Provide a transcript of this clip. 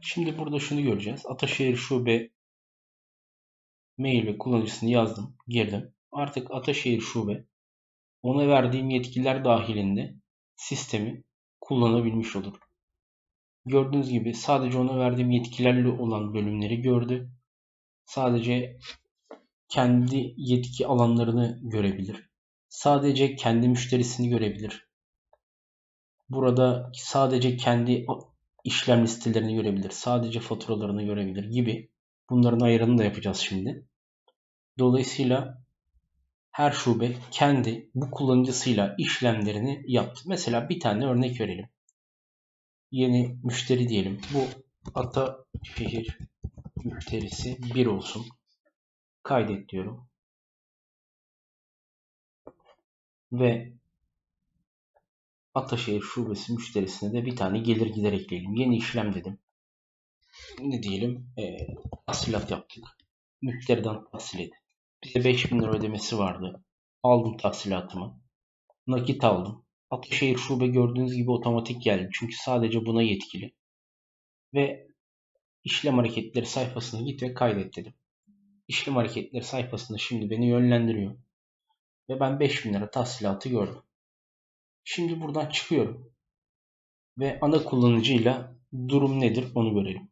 Şimdi burada şunu göreceğiz. Ataşehir Şube mail ve kullanıcısını yazdım, girdim. Artık Ataşehir Şube ona verdiğim yetkiler dahilinde sistemi kullanabilmiş olur. Gördüğünüz gibi sadece ona verdiğim yetkilerle olan bölümleri gördü. Sadece kendi yetki alanlarını görebilir. Sadece kendi müşterisini görebilir. Burada sadece kendi işlem listelerini görebilir. Sadece faturalarını görebilir gibi. Bunların ayarını da yapacağız şimdi. Dolayısıyla her şube kendi bu kullanıcısıyla işlemlerini yaptı. Mesela bir tane örnek verelim. Yeni müşteri diyelim. Bu Ataşehir müşterisi 1 olsun. Kaydet diyorum. Ve Ataşehir şubesi müşterisine de bir tane gelir gider ekleyelim. Yeni işlem dedim. Ne diyelim? E, tahsilat yaptık. Müşteriden tahsil edin. Bize 5000 lira ödemesi vardı. Aldım tahsilatımı. Nakit aldım. Ataşehir şube gördüğünüz gibi otomatik geldi. Çünkü sadece buna yetkili. Ve işlem hareketleri sayfasına git ve kaydet dedim. İşlem hareketleri sayfasında şimdi beni yönlendiriyor. Ve ben 5000 lira tahsilatı gördüm. Şimdi buradan çıkıyorum. Ve ana kullanıcıyla durum nedir onu görelim.